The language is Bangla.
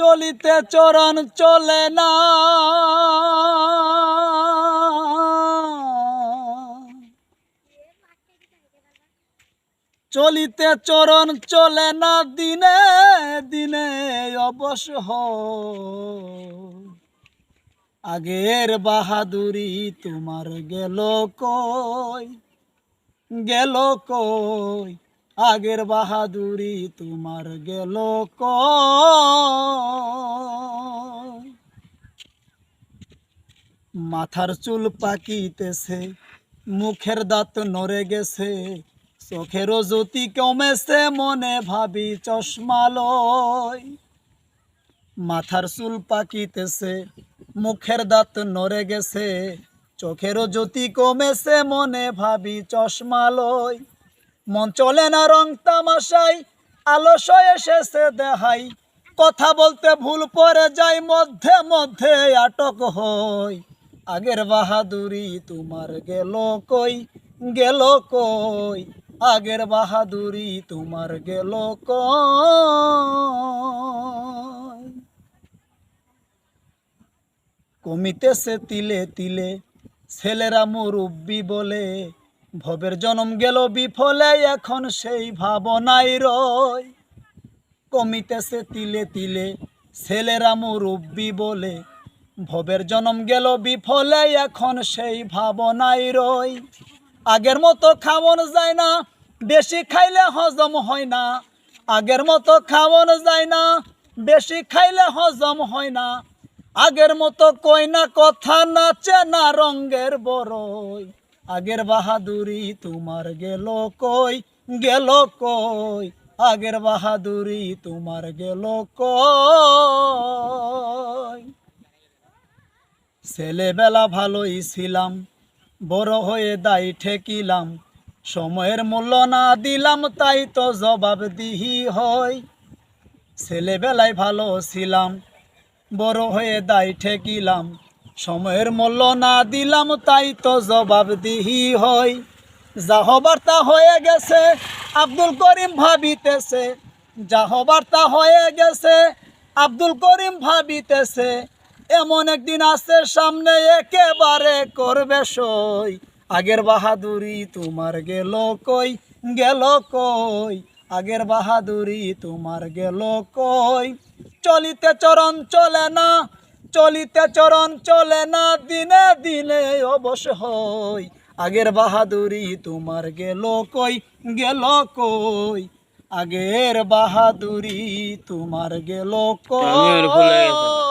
চলিতে চরণ চলে না। চলিতে চরণ চলে না, দিনে দিনে অবশ আগের বাহাদুরি তোমার গেল কই? গেল কই? আগের বাহাদুরি তোমার গেল ক? মাথার চুল পাকিতেছে, মুখের দাঁত নড়ে গেছে চোখেরও জ্যোতি কমেছে মনে ভাবি চশমা লয়। মাথার চুল পাকিতেছে, মুখের দাঁত নড়ে গেছে চোখেরও জ্যোতি কমেছে মনে ভাবি চশমা লয়। মন চলে না রং তামাশাই আলস এসেছে দেহাই কথা বলতে ভুল পড়ে যাই মধ্যে মধ্যে আটক হয় আগের বাহাদুরি তোমার গেল কই? গেল কই? আগের বাহাদুরি তোমার গেল কই? কমিতেছে তিলে তিলে, ছেলেরা মুরব্বি বলে ভবের জনম গেল বিফলে, এখন সেই ভাবনাই রয়। কমিতেছে তিলে তিলে, ছেলেরা মুরব্বি বলে। ভবের জনম গেল বিফলে, এখন সেই ভাবনাই রয়। আগের মতো খাওয়ান যায় না, বেশি খাইলে হজম হয় না। আগের মতো খাওয়ান যায় না, বেশি খাইলে হজম হয় না। আগের মতো কই না কথা, নাচে না রঙ্গের বড়ই আগের বাহাদুরি তোমার গেল কই? গেল কই? আগের বাহাদুরি তোমার গেল কই? ছেলেবেলা ভালোই ছিলাম, বড় হয়ে দায় ঠেকিলাম, সময়ের মূল্য না দিলাম, তাই তো জবাব দিহি হয়। ছেলেবেলায় ভালো ছিলাম, বড় হয়ে দায় ঠেকিলাম সময়ের মূল্য না দিলাম, তাই তো জবাব দিহি হয় যা হবার তা হয়ে গেছে, আব্দুল করিম ভাবিতেছে। যা হবার তা হয়ে গেছে, আব্দুল করিম ভাবিতেছে। এমন একদিন আছে, সামনে একেবারে করবে সই। আগের বাহাদুরি তোমার গেল কই গেল কই? আগের বাহাদুরি তোমার গেল কই? চলিতে চরণ চলে না চলিতে চরণ চলে না দিনে দিনে অবশ হই। আগের বাহাদুরি তোমার গেল কই? গেল কই? আগের বাহাদুরি তোমার গেল কই?